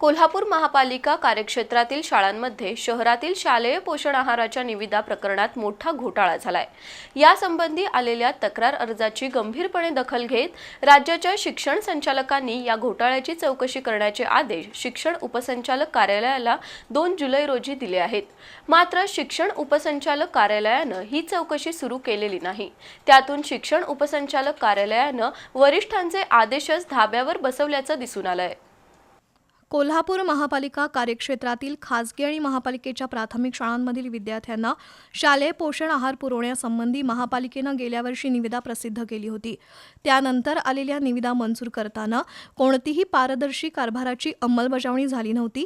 कोल्हापूर महापालिका कार्यक्षेत्रातील शाळांमध्ये शहरातील शालेय पोषण आहाराच्या निविदा प्रकरणात मोठा घोटाळा झालाय. यासंबंधी आलेल्या तक्रार अर्जाची गंभीरपणे दखल घेत राज्याच्या शिक्षण संचालकांनी या घोटाळ्याची चौकशी करण्याचे आदेश शिक्षण उपसंचालक कार्यालयाला दोन जुलै रोजी दिले आहेत. मात्र शिक्षण उपसंचालक कार्यालयानं ही चौकशी सुरू केलेली नाही. त्यातून शिक्षण उपसंचालक कार्यालयानं वरिष्ठांचे आदेशच धाब्यावर बसवल्याचं दिसून आलंय. कोल्हापूर महापालिका कार्यक्षेत्रातील खासगी आणि महापालिकेच्या प्राथमिक शाळांमधील विद्यार्थ्यांना शालेय पोषण आहार पुरवण्यासंबंधी महापालिकेनं गेल्या वर्षी निविदा प्रसिद्ध केली होती. त्यानंतर आलेल्या निविदा मंजूर करताना कोणतीही पारदर्शी कारभाराची अंमलबजावणी झाली नव्हती.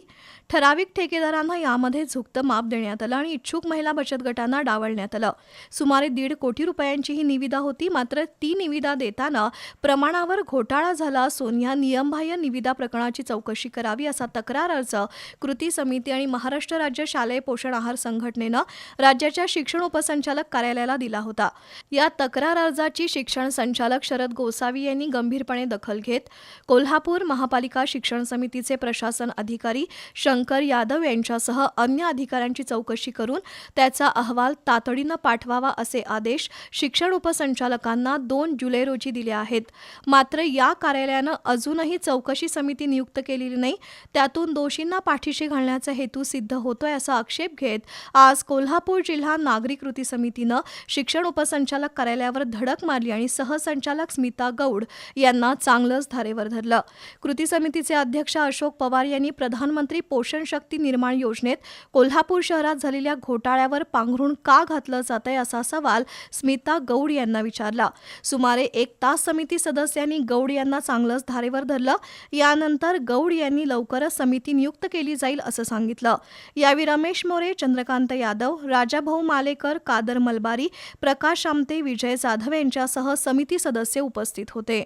ठराविक ठेकेदारांना यामध्ये झुकतं माप देण्यात आलं आणि इच्छुक महिला बचत गटांना डावलण्यात आलं. सुमारे दीड कोटी रुपयांची ही निविदा होती मात्र ती निविदा देताना प्रमाणावर घोटाळा झाला असून या नियमबाह्य निविदा प्रकरणाची चौकशी करावी असा तक्रार अर्ज कृती समिती आणि महाराष्ट्र राज्य शालेय पोषण आहार संघटनेनं राज्याच्या शिक्षण उपसंचालक कार्यालयाला दिला होता. या तक्रार अर्जाची शिक्षण संचालक शरद गोसावी यांनी गंभीरपणे दखल घेत कोल्हापूर महापालिका शिक्षण समितीचे प्रशासन अधिकारी शंकर यादव यांच्यासह अन्य अधिकाऱ्यांची चौकशी करून त्याचा अहवाल तातडीनं पाठवावा असे आदेश शिक्षण उपसंचालकांना दोन जुलै रोजी दिले आहेत. मात्र या कार्यालयानं अजूनही चौकशी समिती नियुक्त केलेली नाही त्यातून दोषींना पाठीशी घालण्याचा हेतू सिद्ध होतोय असा आक्षेप घेत आज कोल्हापूर जिल्हा नागरी कृती समितीनं शिक्षण उपसंचालक कार्यालयावर धडक मारली आणि सहसंचालक स्मिता गौड यांना चांगलंच धारेवर धरलं. कृती समितीचे अध्यक्ष अशोक पवार यांनी प्रधानमंत्री पोषण शक्ती निर्माण योजनेत कोल्हापूर शहरात झालेल्या घोटाळ्यावर पांघरुण का घातलं जातंय असा सवाल स्मिता गौड यांना विचारला. सुमारे एक तास समिती सदस्यांनी गौड यांना चांगलंच धारेवर धरलं. यानंतर गौड यांनी लवकरच समिती नियुक्त केली जाईल असं सांगितलं. यावेळी रमेश मोरे चंद्रकांत यादव राजाभाऊ मालेकर कादर मलबारी प्रकाश आमते विजय जाधव यांच्यासह समिती सदस्य उपस्थित होते.